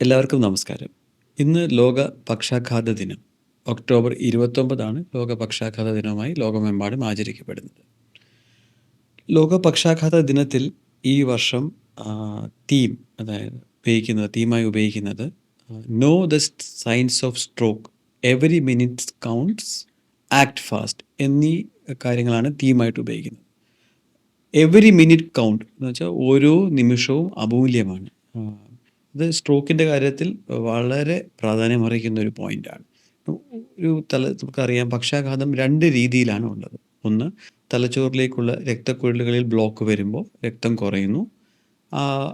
എല്ലാവർക്കും നമസ്കാരം. ഇന്ന് ലോക പക്ഷാഘാത ദിനം. ഒക്ടോബർ ഇരുപത്തൊമ്പതാണ് ലോക പക്ഷാഘാത ദിനമായി ലോകമെമ്പാടും ആചരിക്കപ്പെടുന്നത്. ലോക പക്ഷാഘാത ദിനത്തിൽ ഈ വർഷം തീം അതായത് ഉപയോഗിക്കുന്നത് തീമായി ഉപയോഗിക്കുന്നത് know the science of stroke every minutes counts act fast എന്നീ കാര്യങ്ങളാണ് തീമായിട്ട് ഉപയോഗിക്കുന്നത്. എവറി മിനിറ്റ് കൗണ്ട് എന്ന് വെച്ചാൽ ഓരോ നിമിഷവും അമൂല്യമാണ്. ഇത് സ്ട്രോക്കിന്റെ കാര്യത്തിൽ വളരെ പ്രാധാന്യം പ്രാധാന്യമർഹിക്കുന്ന ഒരു പോയിന്റാണ് ഒരു തല നമുക്കറിയാം പക്ഷാഘാതം രണ്ട് രീതിയിലാണ് ഉള്ളത്. ഒന്ന് തലച്ചോറിലേക്കുള്ള രക്തക്കുഴലുകളിൽ ബ്ലോക്ക് വരുമ്പോൾ രക്തം കുറയുന്നു.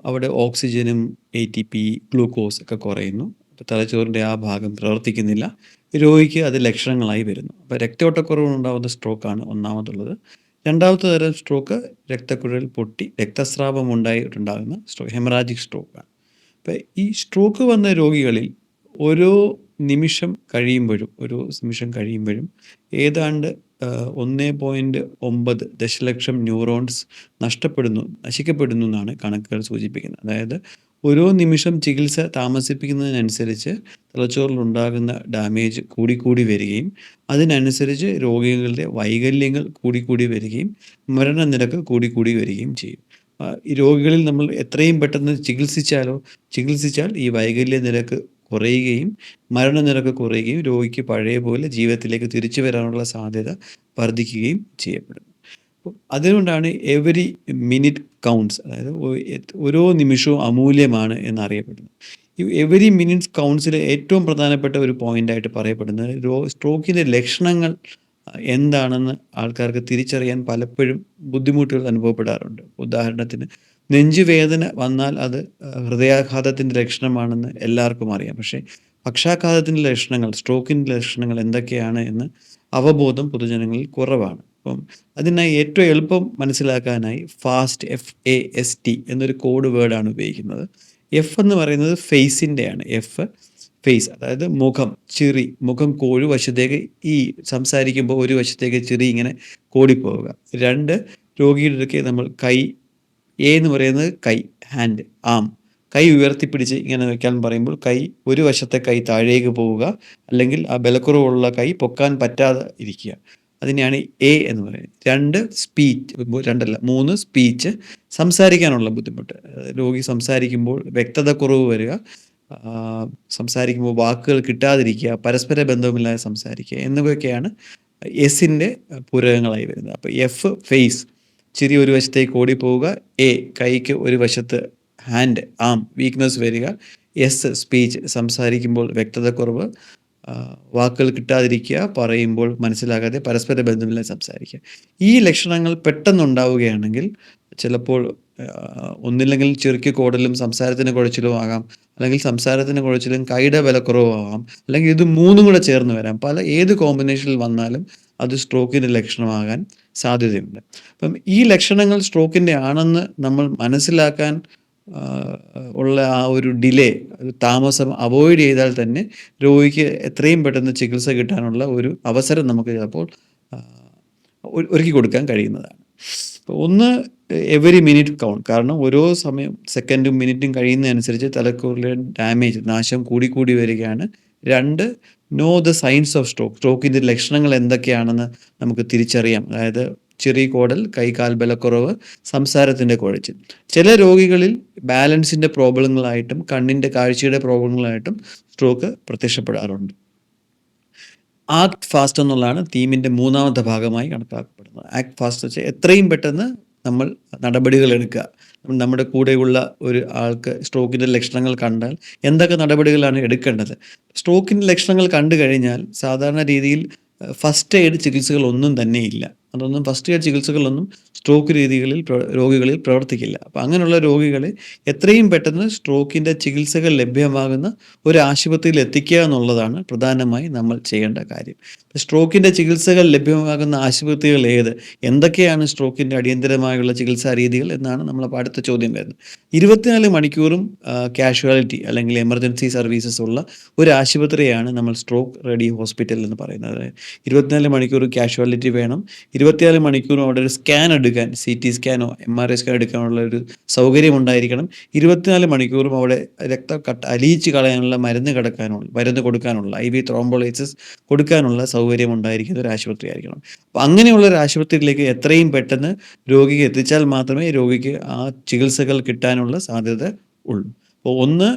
അവിടെ ഓക്സിജനും എ ടി പി ഗ്ലൂക്കോസ് ഒക്കെ കുറയുന്നു. അപ്പോൾ തലച്ചോറിന്റെ ആ ഭാഗം പ്രവർത്തിക്കുന്നില്ല. രോഗിക്ക് അത് ലക്ഷണങ്ങളായി വരുന്നു. അപ്പോൾ രക്തയോട്ടക്കുറവുണ്ടാകുന്ന സ്ട്രോക്കാണ് ഒന്നാമതുള്ളത്. രണ്ടാമത്തെ തരം സ്ട്രോക്ക് രക്തക്കുഴൽ പൊട്ടി രക്തസ്രാവം ഉണ്ടായിട്ടുണ്ടാകുന്ന സ്ട്രോക്ക് ഹെമറാജിക് സ്ട്രോക്കാണ് അപ്പോൾ ഈ സ്ട്രോക്ക് വന്ന രോഗികളിൽ ഓരോ നിമിഷം കഴിയുമ്പോഴും ഓരോ നിമിഷം കഴിയുമ്പോഴും ഏതാണ്ട് ഒന്ന് പോയിന്റ് ഒമ്പത് ദശലക്ഷം ന്യൂറോൺസ് നഷ്ടപ്പെടുന്നു നശിക്കപ്പെടുന്നു എന്നാണ് കണക്കുകൾ സൂചിപ്പിക്കുന്നത്. അതായത് ഓരോ നിമിഷം ചികിത്സ താമസിപ്പിക്കുന്നതിനനുസരിച്ച് തലച്ചോറിലുണ്ടാകുന്ന ഡാമേജ് കൂടിക്കൂടി വരികയും അതിനനുസരിച്ച് രോഗികളുടെ വൈകല്യങ്ങൾ കൂടിക്കൂടി വരികയും മരണനിരക്ക് കൂടിക്കൂടി വരികയും ചെയ്യും. ഈ രോഗികളിൽ നമ്മൾ എത്രയും പെട്ടെന്ന് ചികിത്സിച്ചാലോ ചികിത്സിച്ചാൽ ഈ വൈകല്യ നിരക്ക് കുറയുകയും മരണനിരക്ക് കുറയുകയും രോഗിക്ക് പഴയ പോലെ ജീവിതത്തിലേക്ക് തിരിച്ചു വരാനുള്ള സാധ്യത വർദ്ധിക്കുകയും ചെയ്യപ്പെടും അതുകൊണ്ടാണ് എവരി മിനിറ്റ് കൗണ്ട്സ് അതായത് ഓരോ നിമിഷവും അമൂല്യമാണ് എന്നറിയപ്പെടുന്നത്. ഈ എവരി മിനിറ്റ്സ് കൗണ്ട്സിൽ ഏറ്റവും പ്രധാനപ്പെട്ട ഒരു പോയിന്റായിട്ട് പറയപ്പെടുന്നത് സ്ട്രോക്കിന്റെ ലക്ഷണങ്ങൾ എന്താണെന്ന് ആൾക്കാർക്ക് തിരിച്ചറിയാൻ പലപ്പോഴും ബുദ്ധിമുട്ടുകൾ അനുഭവപ്പെടാറുണ്ട്. ഉദാഹരണത്തിന് നെഞ്ചുവേദന വന്നാൽ അത് ഹൃദയാഘാതത്തിന്റെ ലക്ഷണമാണെന്ന് എല്ലാവർക്കും അറിയാം. പക്ഷേ പക്ഷാഘാതത്തിന്റെ ലക്ഷണങ്ങൾ സ്ട്രോക്കിന്റെ ലക്ഷണങ്ങൾ എന്തൊക്കെയാണ് എന്ന് അവബോധം പൊതുജനങ്ങളിൽ കുറവാണ്. അപ്പം അതിനായി ഏറ്റവും എളുപ്പം മനസ്സിലാക്കാനായി fast F A S T എന്നൊരു കോഡ് വേർഡാണ് ഉപയോഗിക്കുന്നത്. എഫ് എന്ന് പറയുന്നത് ഫേസിന്റെയാണ് എഫ് ഫേസ് അതായത് മുഖം ചിറി മുഖം കോഴി വശത്തേക്ക് ഈ സംസാരിക്കുമ്പോൾ ഒരു വശത്തേക്ക് ചിറി ഇങ്ങനെ കോടിപ്പോവുക. രണ്ട് രോഗിയുടെ അടുക്കെ നമ്മൾ കൈ എ എന്ന് പറയുന്നത് കൈ ഹാൻഡ് ആം കൈ ഉയർത്തിപ്പിടിച്ച് ഇങ്ങനെ വെക്കാൻ പറയുമ്പോൾ കൈ ഒരു വശത്തെ കൈ താഴേക്ക് പോവുക അല്ലെങ്കിൽ ആ ബലക്കുറവുള്ള കൈ പൊക്കാൻ പറ്റാതെ ഇരിക്കുക. അതിനെയാണ് എ എന്ന് പറയുന്നത്. രണ്ട് സ്പീച്ച് രണ്ടല്ല മൂന്ന് സ്പീച്ച് സംസാരിക്കാനുള്ള ബുദ്ധിമുട്ട്. രോഗി സംസാരിക്കുമ്പോൾ വ്യക്തത കുറവ് വരിക സംസാരിക്കുമ്പോൾ വാക്കുകൾ കിട്ടാതിരിക്കുക പരസ്പര ബന്ധവുമില്ലാതെ സംസാരിക്കുക എന്നിവയൊക്കെയാണ് എസിന്റെ പൂരകങ്ങളായി വരുന്നത്. അപ്പോൾ എഫ് ഫേസ് ചിരി ഒരു വശത്തേക്ക് ഓടിപ്പോവുക. എ കൈക്ക് ഒരു വശത്ത് ഹാൻഡ് ആം വീക്ക്നെസ് വരിക. എസ് സ്പീച്ച് സംസാരിക്കുമ്പോൾ വ്യക്തതക്കുറവ്. വാക്കുകൾ കിട്ടാതിരിക്കുക പറയുമ്പോൾ മനസ്സിലാകാതെ പരസ്പര ബന്ധമില്ലാതെ സംസാരിക്കുക. ഈ ലക്ഷണങ്ങൾ പെട്ടെന്നുണ്ടാവുകയാണെങ്കിൽ ചിലപ്പോൾ ഒന്നില്ലെങ്കിൽ ചെറുക്കി കോടലും സംസാരത്തിന് കുഴച്ചിലും ആകാം. അല്ലെങ്കിൽ സംസാരത്തിന് കുഴച്ചിലും കൈയുടെ വിലക്കുറവാകാം അല്ലെങ്കിൽ ഇത് മൂന്നും കൂടെ ചേർന്ന് വരാം. പല ഏത് കോമ്പിനേഷനിൽ വന്നാലും അത് സ്ട്രോക്കിന്റെ ലക്ഷണമാകാൻ സാധ്യതയുണ്ട്. അപ്പം ഈ ലക്ഷണങ്ങൾ സ്ട്രോക്കിന്റെ ആണെന്ന് നമ്മൾ മനസ്സിലാക്കാൻ ഉള്ള ആ ഒരു ഡിലേ താമസം അവോയ്ഡ് ചെയ്താൽ തന്നെ രോഗിക്ക് എത്രയും പെട്ടെന്ന് ചികിത്സ കിട്ടാനുള്ള ഒരു അവസരം നമുക്ക് ചിലപ്പോൾ ഒരുക്കി കൊടുക്കാൻ കഴിയുന്നതാണ്. ഒന്ന് എവറി മിനിറ്റ് കൗണ്ട് കാരണം ഓരോ സമയം സെക്കൻഡും മിനിറ്റും കഴിയുന്നതനുസരിച്ച് തലക്കൂറിലെ ഡാമേജ് നാശം കൂടിക്കൂടി വരികയാണ്. രണ്ട് know the science of stroke സ്ട്രോക്കിന്റെ ലക്ഷണങ്ങൾ എന്തൊക്കെയാണെന്ന് നമുക്ക് തിരിച്ചറിയാം. അതായത് ചെറിയ കോടൽ കൈകാൽ ബലക്കുറവ് സംസാരത്തിന്റെ കുഴച്ചിൽ. ചില രോഗികളിൽ ബാലൻസിന്റെ പ്രോബ്ലങ്ങളായിട്ടും കണ്ണിന്റെ കാഴ്ചയുടെ പ്രോബ്ലങ്ങളായിട്ടും സ്ട്രോക്ക് പ്രത്യക്ഷപ്പെടാറുണ്ട്. ആക്ട് ഫാസ്റ്റ് എന്നുള്ളതാണ് തീമിന്റെ മൂന്നാമത്തെ ഭാഗമായി കണക്കാക്കപ്പെടുന്നത്. ആക്ട് ഫാസ്റ്റ് വെച്ചാൽ എത്രയും പെട്ടെന്ന് നമ്മൾ നടപടികൾ എടുക്കുക. നമ്മുടെ കൂടെയുള്ള ഒരു ആൾക്ക് സ്ട്രോക്കിന്റെ ലക്ഷണങ്ങൾ കണ്ടാൽ എന്തൊക്കെ നടപടികളാണ് എടുക്കേണ്ടത്? സ്ട്രോക്കിന്റെ ലക്ഷണങ്ങൾ കണ്ടു കഴിഞ്ഞാൽ സാധാരണ രീതിയിൽ ഫസ്റ്റ് എയ്ഡ് ചികിത്സകളൊന്നും തന്നെ ഇല്ല അതൊന്നും ഫസ്റ്റ് എയ്ഡ് ചികിത്സകളൊന്നും സ്ട്രോക്ക് രീതികളിൽ രോഗികളിൽ പ്രവർത്തിക്കില്ല. അപ്പം അങ്ങനെയുള്ള രോഗികളെ എത്രയും പെട്ടെന്ന് സ്ട്രോക്കിന്റെ ചികിത്സകൾ ലഭ്യമാകുന്ന ഒരു ആശുപത്രിയിൽ എത്തിക്കുക എന്നുള്ളതാണ് പ്രധാനമായി നമ്മൾ ചെയ്യേണ്ട കാര്യം. സ്ട്രോക്കിന്റെ ചികിത്സകൾ ലഭ്യമാകുന്ന ആശുപത്രികൾ ഏത്? എന്തൊക്കെയാണ് സ്ട്രോക്കിന്റെ അടിയന്തരമായുള്ള ചികിത്സാ രീതികൾ എന്നാണ് നമ്മൾ അടുത്ത ചോദ്യം വരുന്നത്. ഇരുപത്തിനാല് മണിക്കൂറും കാഷ്വാലിറ്റി അല്ലെങ്കിൽ എമർജൻസി സർവീസസ് ഉള്ള ഒരു ആശുപത്രിയാണ് നമ്മൾ സ്ട്രോക്ക് റെഡി ഹോസ്പിറ്റൽ എന്ന് പറയുന്നത്. ഇരുപത്തിനാല് മണിക്കൂർ കാഷ്വാലിറ്റി വേണം ഇരുപത്തിനാല് മണിക്കൂറും അവിടെ ഒരു സ്കാൻ എടുക്കാൻ സി ടി സ്കാനോ എം ആർ ഐ സ്കാനോ എടുക്കാനുള്ള ഒരു സൗകര്യം ഉണ്ടായിരിക്കണം ഇരുപത്തിനാല് മണിക്കൂറും അവിടെ രക്തം കട്ട് അലിയിച്ച് കളയാനുള്ള മരുന്ന് കിടക്കാനുള്ള മരുന്ന് കൊടുക്കാനുള്ള ഐ വി ത്രോംബോളൈസിസ് കൊടുക്കാനുള്ള സൗകര്യം ഉണ്ടായിരിക്കുന്ന ഒരു ആശുപത്രി ആയിരിക്കണം. അപ്പം അങ്ങനെയുള്ള ഒരു ആശുപത്രിയിലേക്ക് എത്രയും പെട്ടെന്ന് രോഗിക്ക് എത്തിച്ചാൽ മാത്രമേ രോഗിക്ക് ആ ചികിത്സകൾ കിട്ടാനുള്ള സാധ്യത ഉള്ളൂ. അപ്പോൾ ഒന്ന്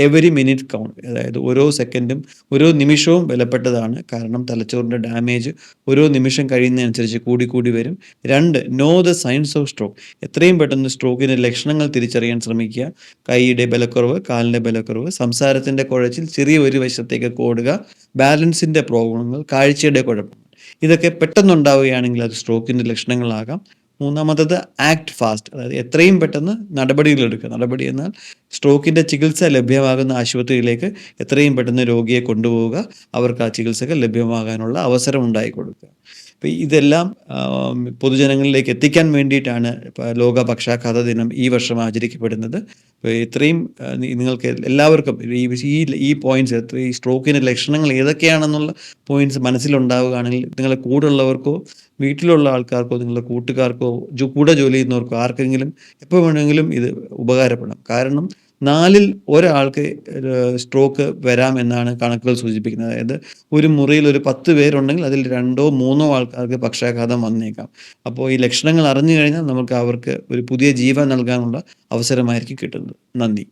എവരി മിനിറ്റ് കൗണ്ട് അതായത് ഓരോ സെക്കൻഡും ഓരോ നിമിഷവും വിലപ്പെട്ടതാണ്. കാരണം തലച്ചോറിന്റെ ഡാമേജ് ഓരോ നിമിഷം കഴിയുന്നതനുസരിച്ച് കൂടി കൂടി വരും. രണ്ട് know the science of stroke എത്രയും പെട്ടെന്ന് സ്ട്രോക്കിന്റെ ലക്ഷണങ്ങൾ തിരിച്ചറിയാൻ ശ്രമിക്കുക. കൈയുടെ ബലക്കുറവ് കാലിന്റെ ബലക്കുറവ് സംസാരത്തിന്റെ കുഴച്ചിൽ ചെറിയ ഒരു വശത്തേക്ക് ഓടുക ബാലൻസിന്റെ പ്രോബ്ലങ്ങൾ കാഴ്ചയുടെ കുഴപ്പം. ഇതൊക്കെ പെട്ടെന്നുണ്ടാവുകയാണെങ്കിൽ അത് സ്ട്രോക്കിന്റെ ലക്ഷണങ്ങളാകാം. മൂന്നാമത്തത് ആക്ട് ഫാസ്റ്റ് അതായത് എത്രയും പെട്ടെന്ന് നടപടികളെടുക്കുക നടപടി എന്നാൽ സ്ട്രോക്കിന്റെ ചികിത്സ ലഭ്യമാകുന്ന ആശുപത്രിയിലേക്ക് എത്രയും പെട്ടെന്ന് രോഗിയെ കൊണ്ടുപോവുക. അവർക്ക് ആ ചികിത്സകൾ ലഭ്യമാകാനുള്ള അവസരം ഉണ്ടായി കൊടുക്കുക. അപ്പോൾ ഇതെല്ലാം പൊതുജനങ്ങളിലേക്ക് എത്തിക്കാൻ വേണ്ടിയിട്ടാണ് ലോക പക്ഷാഘാത ദിനം ഈ വർഷം ആചരിക്കപ്പെടുന്നത്. ഇത്രയും നിങ്ങൾക്ക് എല്ലാവർക്കും ഈ ഈ പോയിന്റ്സ് ഈ സ്ട്രോക്കിന്റെ ലക്ഷണങ്ങൾ ഏതൊക്കെയാണെന്നുള്ള പോയിന്റ്സ് മനസ്സിലുണ്ടാവുകയാണെങ്കിൽ നിങ്ങളെ കൂടുള്ളവർക്കോ വീട്ടിലുള്ള ആൾക്കാർക്കോ നിങ്ങളുടെ കൂട്ടുകാർക്കോ കൂടെ ജോലി ചെയ്യുന്നവർക്കോ ആർക്കെങ്കിലും എപ്പോൾ വേണമെങ്കിലും ഇത് ഉപകാരപ്പെടാം. കാരണം നാലിൽ ഒരാൾക്ക് സ്ട്രോക്ക് വരാമെന്നാണ് കണക്കുകൾ സൂചിപ്പിക്കുന്നത്. അതായത് ഒരു മുറിയിൽ ഒരു പത്ത് പേരുണ്ടെങ്കിൽ അതിൽ രണ്ടോ മൂന്നോ ആൾക്കാർക്ക് പക്ഷാഘാതം വന്നേക്കാം. അപ്പോൾ ഈ ലക്ഷണങ്ങൾ അറിഞ്ഞു കഴിഞ്ഞാൽ നമുക്ക് അവർക്ക് ഒരു പുതിയ ജീവൻ നൽകാനുള്ള അവസരമായിരിക്കും കിട്ടുന്നത്. നന്ദി.